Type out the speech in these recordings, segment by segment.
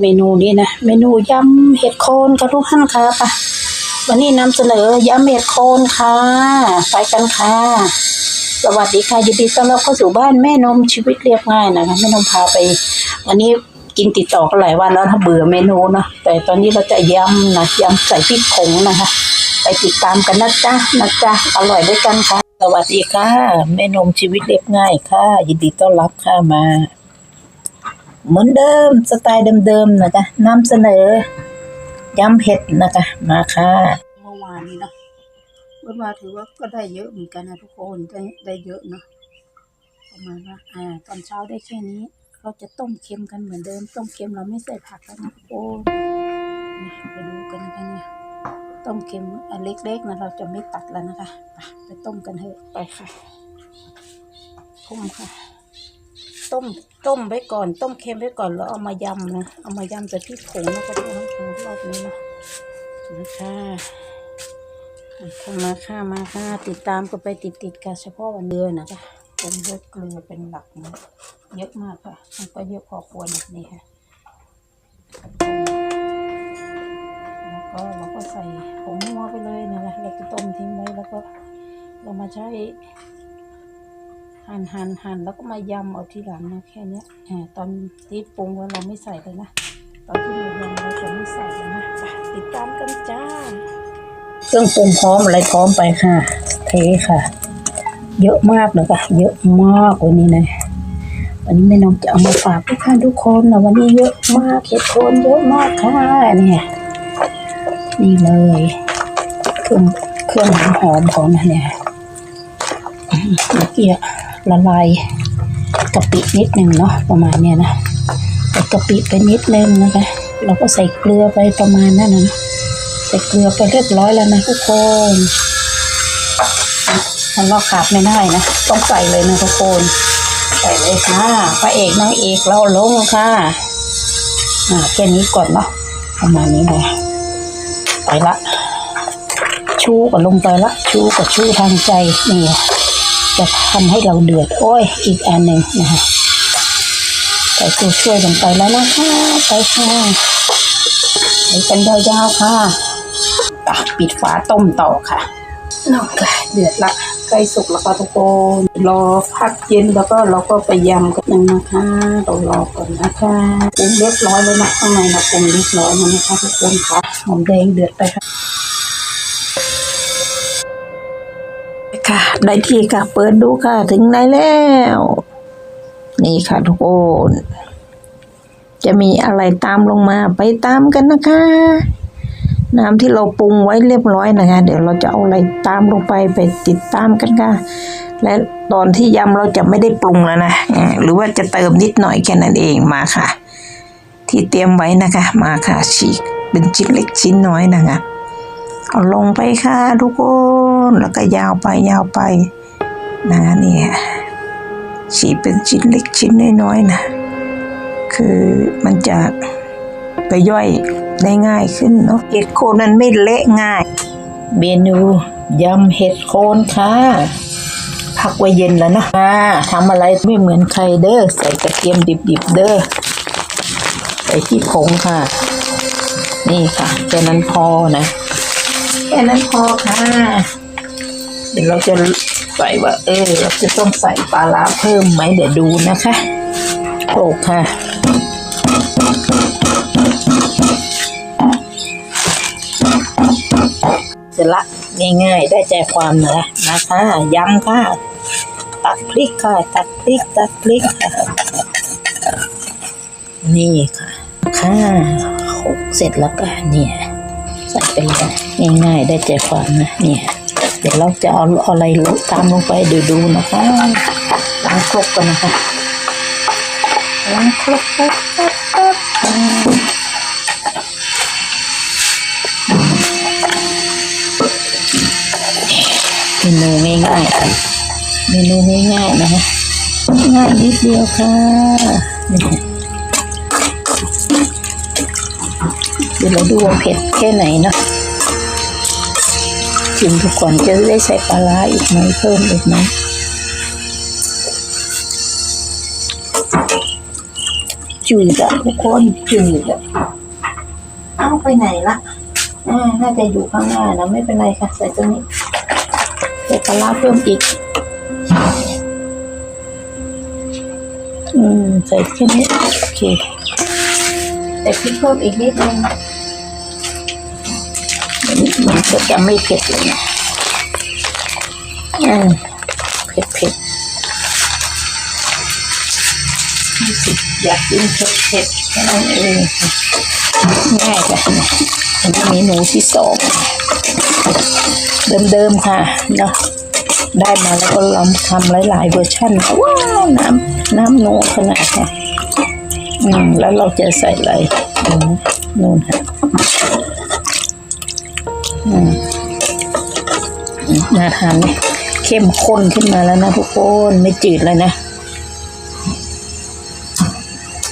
เมนูนี้นะ เมนูยำเห็ดโคนค่ะทุกท่านค่ะไปวันนี้นำเสนอยำเห็ดโคนค่ะ ไปกันค่ะ สวัสดีค่ะยินดีต้อนรับเข้าสู่บ้านแม่นมชีวิตเรียบง่ายนะคะแม่นมพาไป วันนี้กินติดต่อกันหลายวันแล้วถ้าเบื่อเมนูนะแต่ตอนนี้เราจะยำนะยำใส่พริกผงนะคะ ไปติดตามกันนะจ๊ะนะจ๊ะอร่อยด้วยกันค่ะ สวัสดีค่ะแม่นมชีวิตเรียบง่ายค่ะ ยินดีต้อนรับค่ะมา เหมือนเดิมสไตล์เดิมๆนะคะนำเสนอยำเผ็ดนะคะมาค่ะเมื่อวานนี้เนาะเมื่อวานถือว่าก็ได้เยอะเหมือนกันนะทุกคนได้ได้เยอะเนาะประมาณว่าอ่า ตอนเช้าได้แค่นี้ เราจะต้มเค็มกันเหมือนเดิม ต้มเค็มเราไม่ใส่ผักแล้วนะทุกคนนะไปดูกันนะคะเนี่ยต้มเค็มอันเล็กๆนะเราจะไม่ตัดแล้วนะคะไปไปต้มกันเถอะไปค่ะต้มค่ะ ต้มต้มไว้ก่อนต้มเค็มไว้ก่อนแล้วเอามายำนะเอามายำแต่ที่ผงแล้วก็เอาเอารอบนี้นะนะคะเข้ามาค่ะมาค่ะติดตามกันไปติดติดกันเฉพาะวันเดือนนะคะเป็นเยอะเกลือเป็นหลักนะเยอะมากค่ะมันก็เยอะพอควรนะนี่ค่ะแล้วก็เราก็ใส่ผงนัวไปเลยนะคะเราจะต้มทิ้งไว้แล้วก็เรามาใช้ หั่นหั่นหั่นแล้วก็มายำเอาทีหลังนะแค่เนี้ยตอนที่ปรุงเราไม่ใส่เลยนะ ตอนที่เรายำเราจะไม่ใส่เลยนะไปติดตามกันจ้า เครื่องปรุงพร้อมอะไรพร้อมไปค่ะ เทค่ะ เยอะมากเลยค่ะ เยอะมากวันนี้นะวันนี้แม่น้องจะเอามาฝากทุกท่านทุกคนนะวันนี้เยอะมากเห็ดโคนเยอะมากค่ะเนี่ยนี่เลยเครื่องเครื่องหอมๆของมันเนี่ยเมื่อกี้ ละลายกะปินิดหนึ่งเนาะประมาณเนี้ยนะใส่กะปิไปนิดนึงนะคะเราก็ใส่เกลือไปประมาณนั้นนะใส่เกลือไปเรียบร้อยแล้วนะทุกคนมันเราขาดไม่ได้นะต้องใส่เลยนะทุกคนใส่เลยค่ะพระเอกนางเอกเราลงค่ะอ่าแค่นี้ก่อนเนาะประมาณนี้เลยไปละชูก็ลงไปละชูกับชูทางใจนี่ จะทำให้เราเดือด โอ้ย อีกอันหนึ่งนะคะใส่ตัวช่วยลงไปแล้วนะคะไปค่ะไปกันยาวๆค่ะอะปิดฝาต้มต่อค่ะนอกจากเดือดละใกล้สุกแล้วค่ะทุกคนรอพักเย็นแล้วก็เราก็ไปยำกันนึงนะคะเรารอก่อนนะคะปรุงเรียบร้อยแล้วนะข้างในเราปรุงเรียบร้อยแล้วนะคะทุกคนค่ะหอมแดงเดือดไปค่ะ ค่ะ ได้ที่ค่ะ เปิดดูค่ะ ถึงไหนแล้ว นี่ค่ะทุกคน จะมีอะไรตามลงมาไปตามกันนะคะ น้ำที่เราปรุงไว้เรียบร้อยนะคะ เดี๋ยวเราจะเอาอะไรตามลงไปไปติดตามกันค่ะ และตอนที่ยำเราจะไม่ได้ปรุงแล้วนะ หรือว่าจะเติมนิดหน่อยแค่นั้นเองมาค่ะ ที่เตรียมไว้นะคะ มาค่ะฉีกเป็นชิ้นเล็กชิ้นน้อยนะคะ เอาลงไปค่ะทุกคนแล้วก็ยาวไปยาวไป นะเนี่ยฉีเป็นชิ้นเล็กชิ้นน้อยๆนะ คือมันจะไปย่อยได้ง่ายขึ้นเนาะเห็ดโคนมันไม่เละง่าย เมนูยำเห็ดโคนค่ะพักไว้เย็นแล้วนะอ่าทำอะไรไม่เหมือนใครเด้อใส่กระเทียมดิบๆเด้อใส่ที่ผงค่ะ นี่ค่ะแค่นั้นพอนะ แค่นั้นพอค่ะ เดี๋ยวเราจะใส่ว่า เออ เราจะต้องใส่ปลาร้าเพิ่มไหมเดี๋ยวดูนะคะโขลกค่ะเสร็จละง่ายๆได้ใจความนะนะคะยำค่ะ ตักพริกค่ะ ตักพริกตักพริกนี่ค่ะ ค่ะโขกเสร็จแล้วก็เนี่ย ใส่ไปเลยง่ายๆได้ใจความนะเนี่ยเดี๋ยวเราจะเอาอะไรตามลงไปดูดูนะคะล้างครกกันนะคะล้างครกแป๊บแป๊บแป๊บเมนูง่ายๆเมนูง่ายๆนะคะง่ายนิดเดียวค่ะ ดี๋ยวเราดูว่าเผ็ดแค่ไหนเนาะชิมทุกคนจะได้ใส่ปลาร้าอีกไหมเพิ่มอีกไหมจืดอะทุกคนจืดอะเอาไปไหนละอ่าน่าจะอยู่ข้างหน้านะไม่เป็นไรค่ะ ใส่ตรงนี้ใส่ปลาร้าเพิ่มอีก อืม ใส่แค่นี้โอเค ใส่พริกเพิ่มอีกนิดนึง มันก็จะไม่เผ็ดเลยนะอืมเผ็ดเผ็ดรู้สึกอยากกินเผ็ดเผ็ดแค่นั้นเองง่ายค่ะอันนี้เมนูที่สองเดิมๆค่ะเนาะได้มาแล้วก็ลองทำหลายๆเวอร์ชันว้าวน้ำน้ำนัวขนาดค่ะอืมแล้วเราจะใส่อะไรอืมนู่นค่ะ อืมาทานไหมเข้มข้นขึ้นมาแล้วนะทุกคนไม่จืดเลยนะ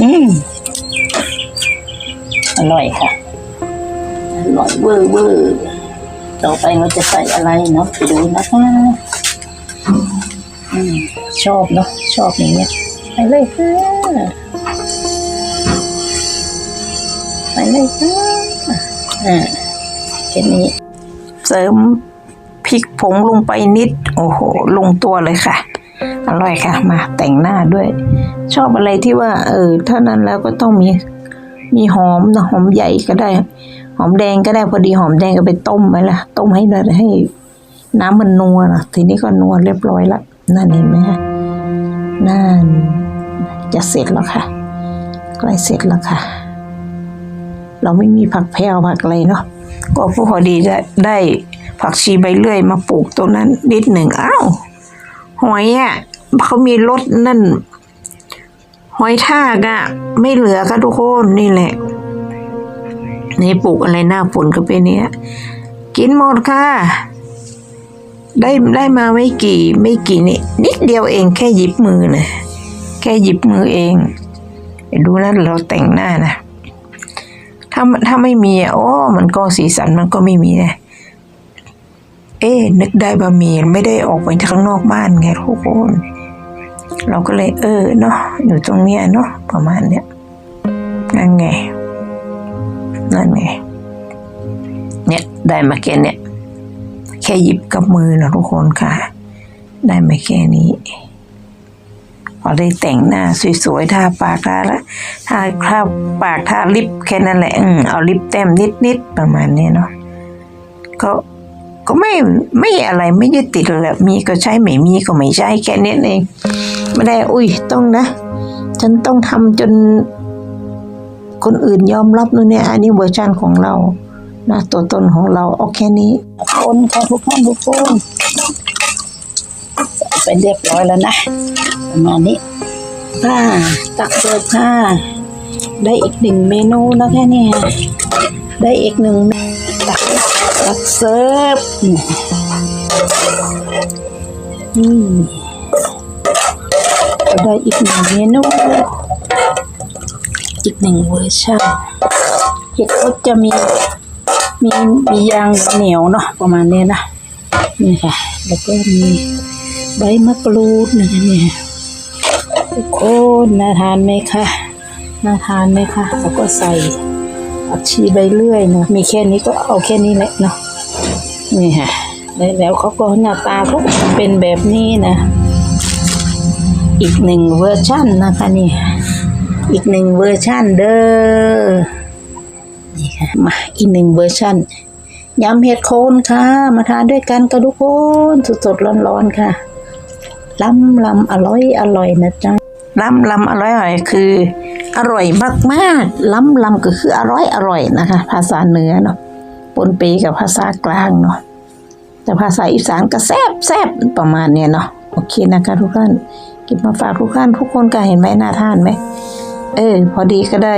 อืมอร่อยค่ะ อร่อยเวอร์เวอร์ต่อไปเราจะใส่อะไรเนาะไปดูนะคะอืมชอบเนาะชอบอย่างเงี้ยไปเลยค่ะไปเลยค่ะอ่าแค่นี้ เสริมพริกผงลงไปนิด โอ้โห ลงตัวเลยค่ะ อร่อยค่ะ มาแต่งหน้าด้วย ชอบอะไรที่ว่า เออเท่านั้นแล้วก็ต้องมีมีหอมนะหอมใหญ่ก็ได้ หอมแดงก็ได้พอดีหอมแดงก็ไปต้มไว้ละต้มให้ได้ให้น้ำมันนัวนะทีนี้ก็นัวเรียบร้อยละนั่นเห็นไหมคะนั่นจะเสร็จแล้วค่ะใกล้เสร็จแล้วค่ะ เราไม่มีผักแพรวผักอะไรเนาะก็พอดีได้ได้ผักชีใบเลื่อยมาปลูกตรงนั้นนิดหนึ่งอ้าวหอยอะเขามีรสนั่น หอยทากอะไม่เหลือค่ะทุกคนนี่แหละนี่ปลูกอะไรหน้าฝนก็เป็นเนี้ยกินหมดค่ะ ได้ได้มาไม่กี่ไม่กี่นี่นิดเดียวเองแค่หยิบมือนะแค่หยิบมือเองดูนะเราแต่งหน้านะ ถ้าถ้าไม่มีอะโอ้มันก็สีสันมันก็ไม่มีนะเอ๊ะนึกได้บะหมี่ไม่ได้ออกไปข้างนอกบ้านไงทุกคนเราก็เลยเออเนาะอยู่ตรงเนี้ยเนาะประมาณเนี้ยนั่นไงนั่นไงเนี่ยได้มาแค่เนี่ยแค่หยิบกับมือนะทุกคนค่ะ ได้มาแค่นี้ พอได้แต่งหน้าสวยๆทาปากทาละทาคราบปากทาลิปแค่นั้นแหละ อืมเอาลิปแต้มนิดๆประมาณนี้เนาะก็ก็ไม่ไม่อะไรไม่ยึดติดแหละมีก็ใช้ไม่มีก็ไม่ใช้แค่นี้เองไม่ได้อุ้ยต้องนะ ฉันต้องทำจนคนอื่นยอมรับนู่นเนี่ยอันนี้เวอร์ชันของเรานะตัวตนของเราเอาแค่นี้คนค่ะทุกท่านทุกคน ไปเรียบร้อยแล้วนะ ประมาณนี้ค่ะตักเสิร์ฟค่ะได้อีกหนึ่งเมนูแล้วแค่นี้ค่ะได้อีกหนึ่งเมนูตักตักเสิร์ฟอืมได้อีกหนึ่งเมนูอีกหนึ่งเวอร์ชันเห็ดก็จะมีมีมียางเหนียวเนาะประมาณนี้นะนี่ค่ะ แล้วก็มี ใบมะกรูดนะเนี่ยทุกคนน่าทานไหมคะน่าทานไหมคะแล้วก็ใส่ผักชีใบเลื่อยเนาะมีแค่นี้ก็เอาแค่นี้แหละเนาะนี่ค่ะแล้วแล้วเขาก็หน้าตาเขาเป็นแบบนี้นะ อีกหนึ่งเวอร์ชันนะคะนี่อีกหนึ่งเวอร์ชันเด้อนี่ค่ะมาอีกหนึ่งเวอร์ชันยำเห็ดโคนค่ะ มาทานด้วยกันกับทุกคนสดๆร้อนๆค่ะ ล้ำล้ำอร่อยอร่อยนะจ๊ะล้ำล้ำอร่อยอร่อยคือ อร่อยมากๆล้ำล้ำก็คืออร่อยอร่อยนะคะ ภาษาเหนือเนาะปนเปกับภาษากลางเนาะแต่ภาษาอีสานก็แซบแซบประมาณเนี้ยเนาะโอเคนะคะทุกท่านเก็บมาฝากทุกท่านทุกคนก็เห็นไหมน่าทานไหมเออ พอดีก็ได้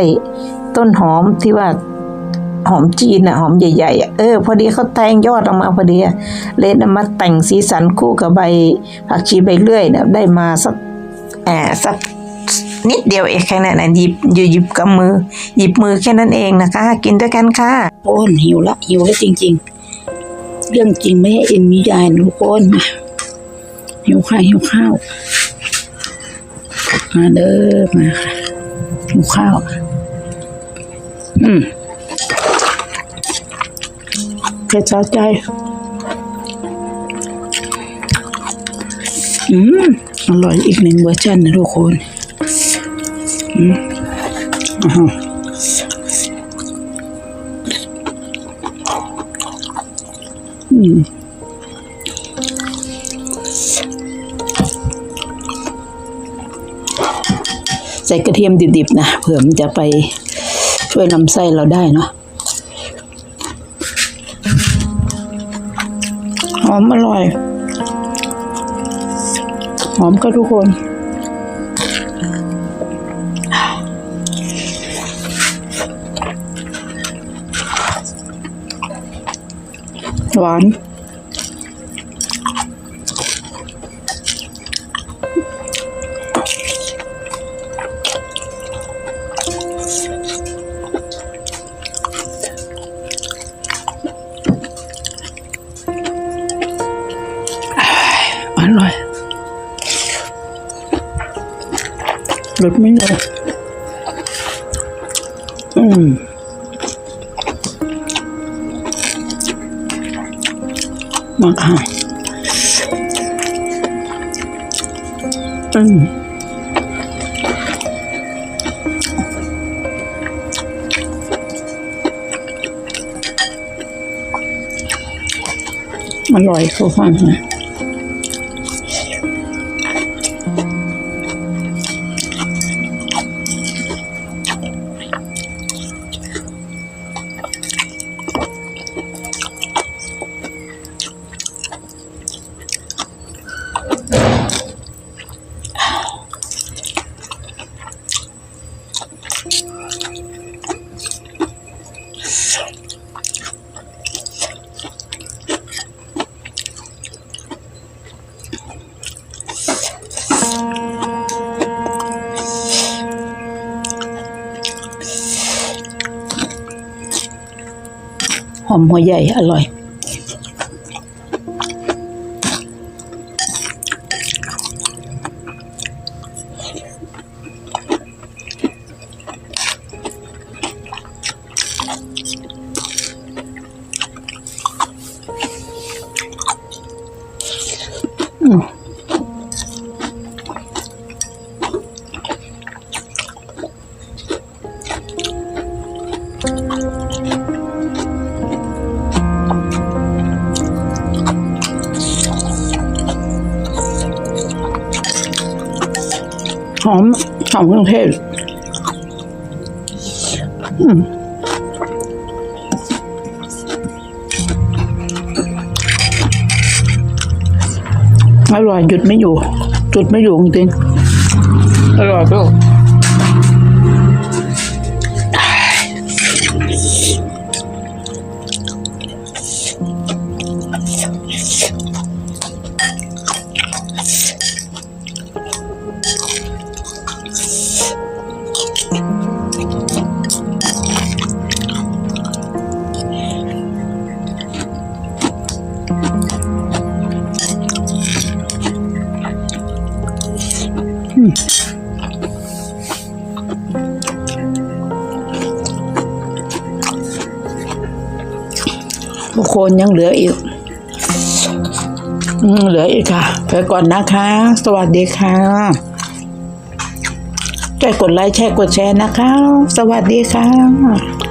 ต้นหอมที่ว่า หอมจีนอะหอมใหญ่ๆอะเออพอดีเขาแทงยอดออกมาพอดีเลยนำมาแต่งสีสันคู่กับใบผักชีใบเลื่อยเนี่ยได้มาสักแอบสักนิดเดียวเองแค่นั้นนะหยิบหยิบหยิบกับมือ หยิบมือแค่นั้นเองนะคะ กินด้วยกันค่ะโอนหิวละหิวล้วจริง ๆ เรื่องจริงไม่ให้เอ็มมียายทุกคนหิวข้าวหิวข้าวมาเด้อมาค่ะหิวข้าว อืม เผ็ดสะใจ อืม อร่อยอีกหนึ่งเวอร์ชันนะทุกคน อืมอ่าอืมใส่กระเทียมดิบๆนะเผื่อมันจะไปช่วยลำไส้เราได้เนาะ อมอร่อย หอมก็ทุกคน หวาน รสไม่เลยอืมมาค่ะอืมอร่อยทุกคนนะ หอมหัวใหญ่อร่อย อืม หอมหอมเครื่องเทศอร่อยหยุดไม่อยู่ จุดไม่อยู่จริงอร่อยด้วย ทุกคนยังเหลืออีกอเหลืออีกค่ะไปก่อนนะคะ สวัสดีค่ะช่วยกดไลค์แชร์กดแชร์นะคะ สวัสดีค่ะ